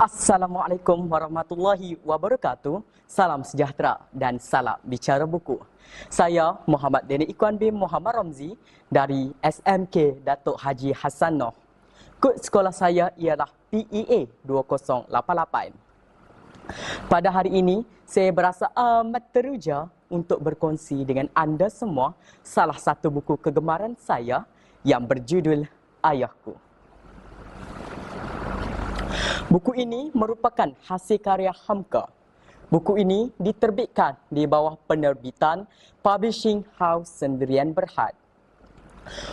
Assalamualaikum warahmatullahi wabarakatuh. Salam sejahtera dan salam bicara buku. Saya Muhammad Deni Ikuan bin Muhammad Ramzi dari SMK Datuk Haji Hassan Noh. Kod sekolah saya ialah PEA 2088. Pada hari ini, saya berasa amat teruja untuk berkongsi dengan anda semua salah satu buku kegemaran saya yang berjudul Ayahku. Buku ini merupakan hasil karya Hamka. Buku ini diterbitkan di bawah penerbitan Publishing House Sendirian Berhad.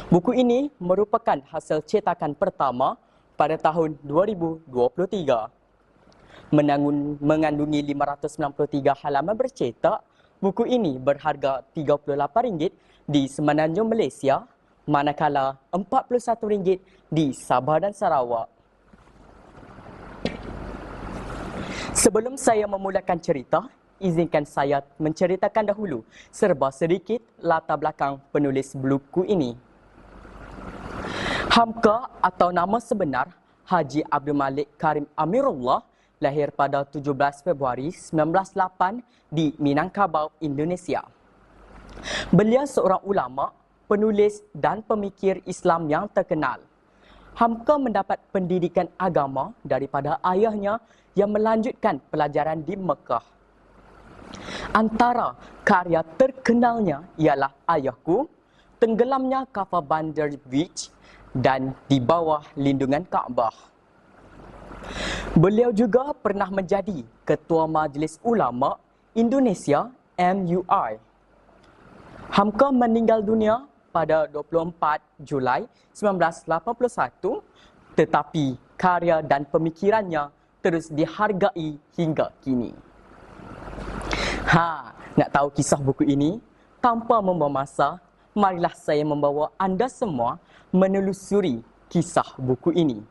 Buku ini merupakan hasil cetakan pertama pada tahun 2023. Menangun, mengandungi 593 halaman bercetak, buku ini berharga RM38 di Semenanjung Malaysia, manakala RM41 di Sabah dan Sarawak. Sebelum saya memulakan cerita, izinkan saya menceritakan dahulu serba sedikit latar belakang penulis buku ini. Hamka atau nama sebenar Haji Abdul Malik Karim Amirullah lahir pada 17 Februari 1908 di Minangkabau, Indonesia. Beliau seorang ulama, penulis dan pemikir Islam yang terkenal. Hamka mendapat pendidikan agama daripada ayahnya yang melanjutkan pelajaran di Mekah. Antara karya terkenalnya ialah Ayahku, Tenggelamnya Kapal Bandar Beach dan Di Bawah Lindungan Kaabah. Beliau juga pernah menjadi Ketua Majlis Ulama Indonesia MUI. Hamka meninggal dunia pada 24 Julai 1981 tetapi karya dan pemikirannya terus dihargai hingga kini. Ha, nak tahu kisah buku ini? Tanpa membawa masa, marilah saya membawa anda semua menelusuri kisah buku ini.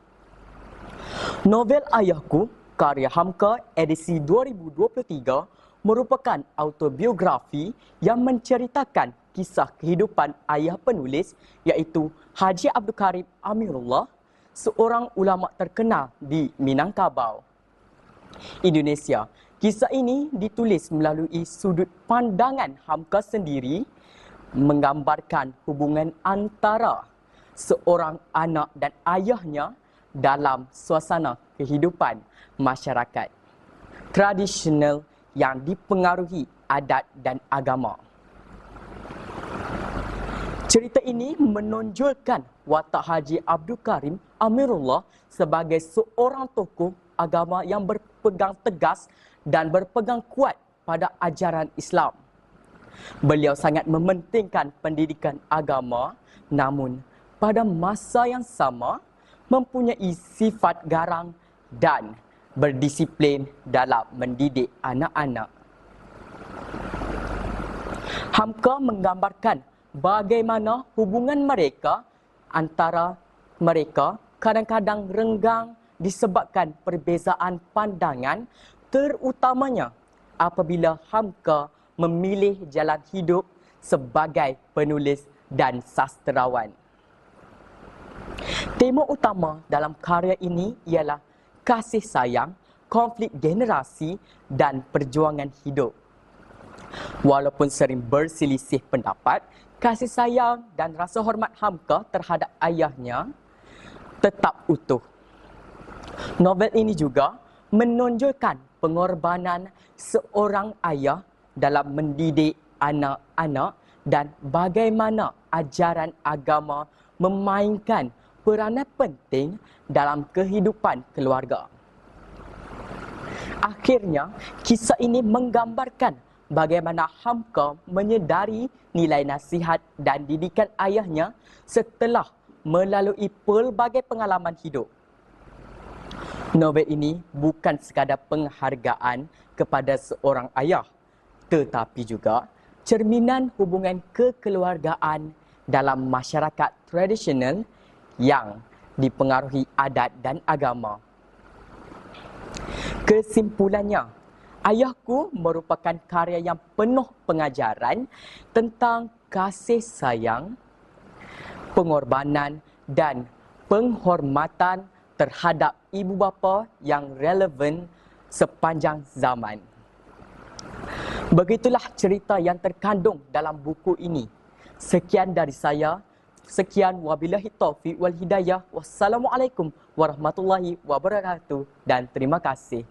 Novel Ayahku, karya Hamka edisi 2023 merupakan autobiografi yang menceritakan kisah kehidupan ayah penulis iaitu Haji Abdul Karim Amirullah, seorang ulama terkenal di Minangkabau. Indonesia. Kisah ini ditulis melalui sudut pandangan Hamka sendiri menggambarkan hubungan antara seorang anak dan ayahnya dalam suasana kehidupan masyarakat tradisional yang dipengaruhi adat dan agama. Cerita ini menonjolkan watak Haji Abdul Karim Amirullah sebagai seorang tokoh agama yang berpegang tegas dan berpegang kuat pada ajaran Islam. Beliau sangat mementingkan pendidikan agama namun pada masa yang sama mempunyai sifat garang dan berdisiplin dalam mendidik anak-anak. Hamka menggambarkan bagaimana hubungan mereka antara mereka kadang-kadang renggang disebabkan perbezaan pandangan terutamanya apabila Hamka memilih jalan hidup sebagai penulis dan sastrawan. Tema utama dalam karya ini ialah kasih sayang, konflik generasi dan perjuangan hidup. Walaupun sering berselisih pendapat, kasih sayang dan rasa hormat Hamka terhadap ayahnya tetap utuh. Novel ini juga menonjolkan pengorbanan seorang ayah dalam mendidik anak-anak dan bagaimana ajaran agama memainkan peranan penting dalam kehidupan keluarga. Akhirnya, kisah ini menggambarkan bagaimana Hamka menyedari nilai nasihat dan didikan ayahnya setelah melalui pelbagai pengalaman hidup. Novel ini bukan sekadar penghargaan kepada seorang ayah tetapi juga cerminan hubungan kekeluargaan dalam masyarakat tradisional yang dipengaruhi adat dan agama. Kesimpulannya, Ayahku merupakan karya yang penuh pengajaran tentang kasih sayang, pengorbanan dan penghormatan terhadap ibu bapa yang relevan sepanjang zaman. Begitulah cerita yang terkandung dalam buku ini. Sekian dari saya. Sekian wabillahi taufiq wal hidayah. Wassalamualaikum warahmatullahi wabarakatuh dan terima kasih.